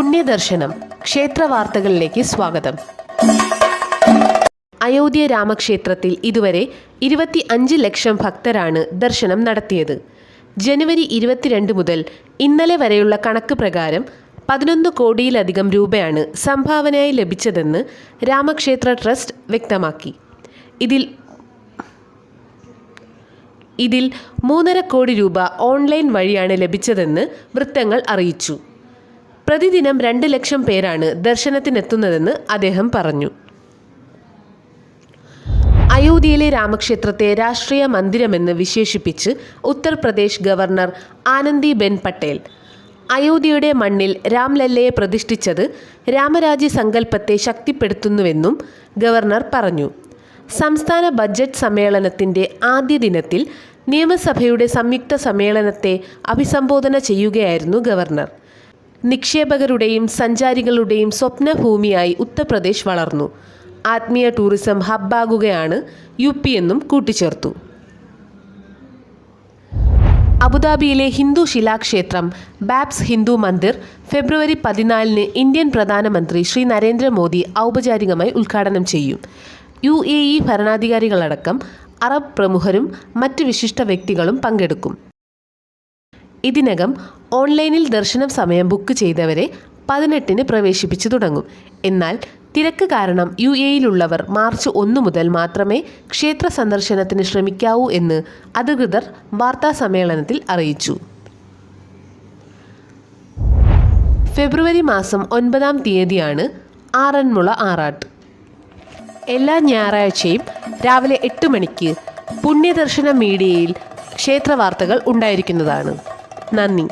പുണ്യദർശനം. ക്ഷേത്ര വാർത്തകളിലേക്ക് സ്വാഗതം. അയോധ്യ രാമക്ഷേത്രത്തിൽ ഇതുവരെ ഇരുപത്തി അഞ്ച് ലക്ഷം ഭക്തരാണ് ദർശനം നടത്തിയത്. ജനുവരി ഇരുപത്തിരണ്ട് മുതൽ ഇന്നലെ വരെയുള്ള കണക്ക് പ്രകാരം പതിനൊന്ന് കോടിയിലധികം രൂപയാണ് സംഭാവനയായി ലഭിച്ചതെന്ന് രാമക്ഷേത്ര ട്രസ്റ്റ് വ്യക്തമാക്കി. ഇതിൽ ഇതിൽ മൂന്നര കോടി രൂപ ഓൺലൈൻ വഴിയാണ് ലഭിച്ചതെന്ന് വൃത്തങ്ങൾ അറിയിച്ചു. പ്രതിദിനം രണ്ട് ലക്ഷം പേരാണ് ദർശനത്തിനെത്തുന്നതെന്ന് അദ്ദേഹം പറഞ്ഞു. അയോധ്യയിലെ രാമക്ഷേത്രത്തെ രാഷ്ട്രീയ മന്ദിരമെന്ന് വിശേഷിപ്പിച്ച് ഉത്തർപ്രദേശ് ഗവർണർ ആനന്ദി ബെൻ പട്ടേൽ. അയോധ്യയുടെ മണ്ണിൽ രാംലല്ലയെ പ്രതിഷ്ഠിച്ചത് രാമരാജ്യ സങ്കല്പത്തെ ശക്തിപ്പെടുത്തുന്നുവെന്നും ഗവർണർ പറഞ്ഞു. സംസ്ഥാന ബജറ്റ് സമ്മേളനത്തിന്റെ ആദ്യ ദിനത്തിൽ നിയമസഭയുടെ സംയുക്ത സമ്മേളനത്തെ അഭിസംബോധന ചെയ്യുകയായിരുന്നു ഗവർണർ. നിക്ഷേപകരുടെയും സഞ്ചാരികളുടെയും സ്വപ്നഭൂമിയായി ഉത്തർപ്രദേശ് വളർന്നു. ആത്മീയ ടൂറിസം ഹബ്ബാകുകയാണ് യു പി എന്നും കൂട്ടിച്ചേർത്തു. അബുദാബിയിലെ ഹിന്ദു ശിലാക്ഷേത്രം ബാബ്സ് ഹിന്ദു മന്ദിർ ഫെബ്രുവരി പതിനാലിന് ഇന്ത്യൻ പ്രധാനമന്ത്രി ശ്രീ നരേന്ദ്രമോദി ഔപചാരികമായി ഉദ്ഘാടനം ചെയ്യും. യു എ ഇ ഭരണാധികാരികളടക്കം അറബ് പ്രമുഖരും മറ്റ് വിശിഷ്ട വ്യക്തികളും പങ്കെടുക്കും. ഇതിനകം ഓൺലൈനിൽ ദർശനം സമയം ബുക്ക് ചെയ്തവരെ പതിനെട്ടിന് പ്രവേശിപ്പിച്ചു തുടങ്ങും. എന്നാൽ തിരക്ക് കാരണം യു എയിലുള്ളവർ മാർച്ച് ഒന്ന് മുതൽ മാത്രമേ ക്ഷേത്ര സന്ദർശനത്തിന് ശ്രമിക്കാവൂ എന്ന് അധികൃതർ വാർത്താ സമ്മേളനത്തിൽ അറിയിച്ചു. ഫെബ്രുവരി മാസം ഒൻപതാം തീയതിയാണ് ആറന്മുള ആറാട്ട്. എല്ലാ ഞായറാഴ്ചയും രാവിലെ എട്ട് മണിക്ക് പുണ്യദർശന മീഡിയയിൽ ക്ഷേത്ര വാർത്തകൾ ഉണ്ടായിരിക്കുന്നതാണ്. നന്ദി.